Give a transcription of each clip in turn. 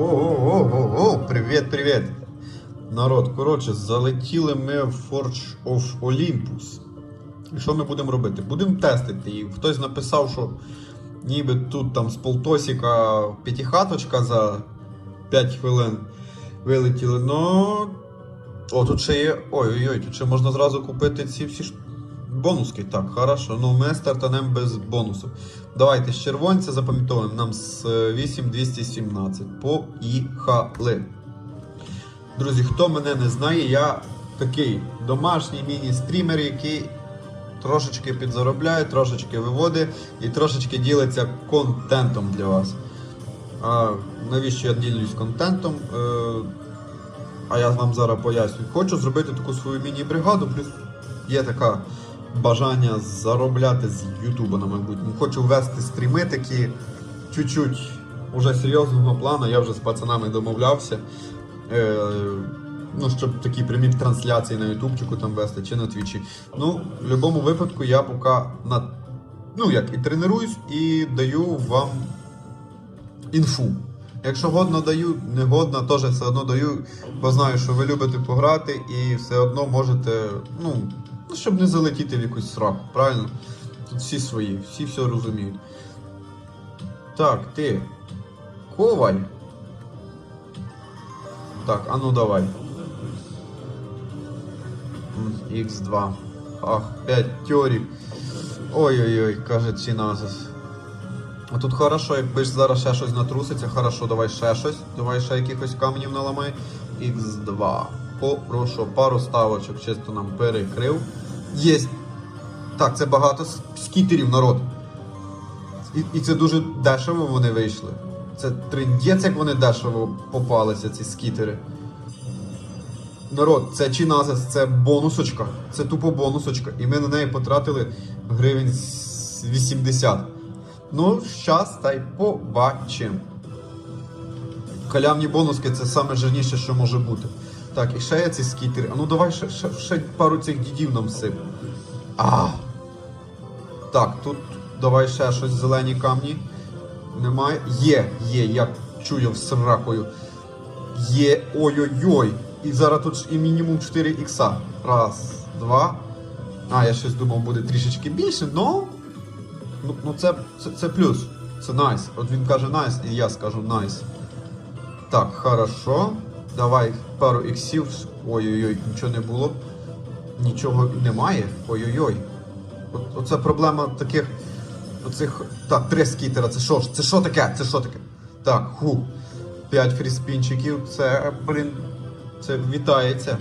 О-о-о-о-о, привіт, привіт. Народ, коротше, залетіли ми в Forge of Olympus. І що ми будемо робити? Будемо тестити. І хтось написав, що ніби тут там з полтосіка п'ятихаточка за 5 хвилин вилетіли. Но. О, тут ще є. Ой-ой-ой, тут ще можна зразу купити ці всі ж бонуски. Так, хорошо. Ну, ми стартанемо без бонусу. Давайте з червонця запам'ятовуємо нам з е, 8217. Поїхали. Друзі, хто мене не знає, я такий домашній міні-стрімер, який трошечки підзаробляє, трошечки виводить і трошечки ділиться контентом для вас. А навіщо я ділюсь контентом? Е, а я вам зараз поясню. Хочу зробити таку свою міні-бригаду, плюс є така бажання заробляти з Ютуба на майбутньому. Хочу ввести стріми такі чуть-чуть уже серйозного плану. Я вже з пацанами домовлявся. Е, ну, щоб такі прямі трансляції на Ютубчику там вести чи на Твічі. Ну, в будь-якому випадку я поки на ну як і тренуюсь, і даю вам інфу. Якщо годно даю, не годно, теж все одно даю, бо знаю, що ви любите пограти і все одно можете, ну, ну, щоб не залетіти в якусь сраку, правильно? Тут всі свої, всі все розуміють. Так, ти. Коваль. Так, а ну давай. Х2. Ах, 5 тьорів. Ой-ой-ой, каже Ціназис. А тут хорошо, якби ж зараз ще щось натруситься, хорошо, давай ще щось. Давай ще якихось каменів наламай. Х2. Попрошу, пару ставочок чисто нам перекрив. Єсть. Так, це багато скітерів, народ. І, і це дуже дешево вони вийшли. Це триндець, як вони дешево попалися, ці скітери. Народ, це Чиназес, це бонусочка. Це тупо бонусочка. І ми на неї потратили гривень 80. Ну, щас та й побачимо. Халявні бонуски це саме що може бути. Так, і ще є ці скітери. А ну давай ще, ще, ще пару цих дідів нам сип. А. Так, тут давай ще щось зелені камні. Немає. Є, є, я чую сракою. Є. Ой-ой-ой. І зараз тут і мінімум 4 ікса. Раз, два. А, я щось думав, буде трішечки більше, но. Ну, ну це, це, це плюс. Це найс. От він каже найс, і я скажу найс. Так, хорошо. Давай пару іксів. Ой-ой-ой, нічого не було. Нічого немає. Ой-ой-ой. Оце проблема таких. Оцих. Так, три скітера. Це що ж? Це що таке? Це що таке? Так, ху. П'ять фріспінчиків. Це, блін. Це вітається.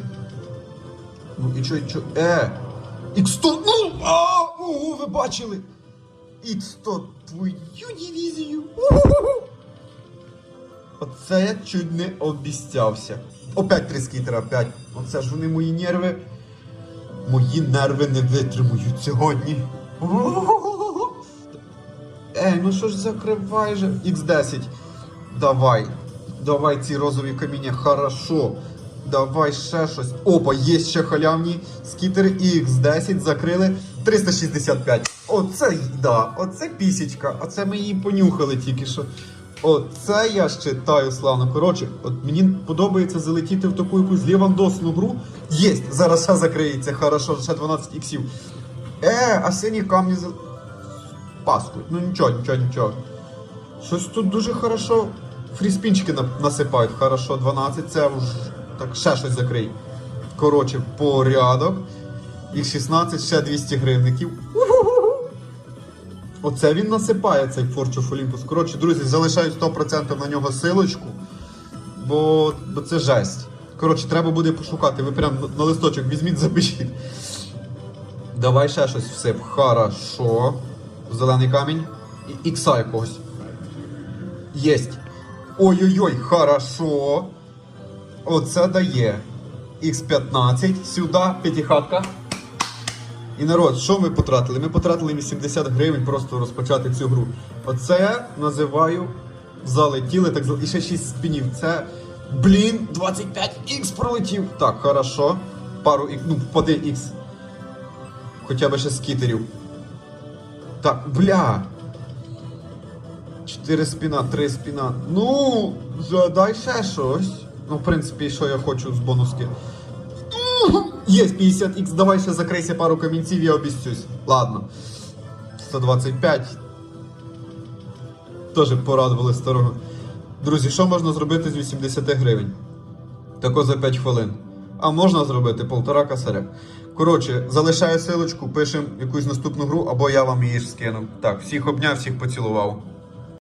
Ну і що, і що? Е! Х100! Ну! А! Ого, ви бачили! Х100 твою дивізію! У-ху-ху-ху! Оце я чуть не обіцявся. Опять три скітера, опять. Оце ж вони мої нерви. Мої нерви не витримують сьогодні. Ей, ну що ж закривай же. Х10. Давай. Давай ці розові каміння, хорошо. Давай ще щось. Опа, є ще халявні скітери і X10 закрили 365. Оце да, оце пісічка. Оце ми її понюхали тільки що. Оце я считаю славно. Коротше, от мені подобається залетіти в таку якусь лівандосну гру. Єсть, зараз ще закриється, хорошо, ще 12 іксів. Е, а сині камні за. Паскуть. Ну нічого, нічого, нічого. Щось тут дуже хорошо. Фріспінчики насипають. Хорошо, 12. Це вже так ще щось закрий. Коротше, порядок. І 16, ще 200 гривників. Оце він насипає цей Forge of Olympus. Коротше, друзі, залишаю 100% на нього силочку, бо, бо це жесть. Коротше, треба буде пошукати. Ви прям на листочок візьміть, запишіть. Давай ще щось всип. Хорошо. Зелений камінь. І ікса якогось. Єсть. Ой-ой-ой, хорошо. Оце дає. Х15. Сюди, п'ятихатка. І народ, що ми потратили? Ми потратили 80 гривень просто розпочати цю гру. Оце називаю залетіли, так і ще 6 спінів. Це, блін, 25х пролетів. Так, хорошо. Пару ікс, ну, впади ікс. Хоча б ще скітерів. Так, бля. 4 спіна, 3 спіна. Ну, за- дай ще щось. Ну, в принципі, що я хочу з бонуски. Є 50х, давай ще закрийся пару камінців, я обіцюсь. Ладно. 125. Теж порадували старого. Друзі, що можна зробити з 80 гривень? Тако за 5 хвилин. А можна зробити полтора косаря. Коротше, залишаю силочку, пишемо якусь наступну гру, або я вам її скину. Так, всіх обняв, всіх поцілував.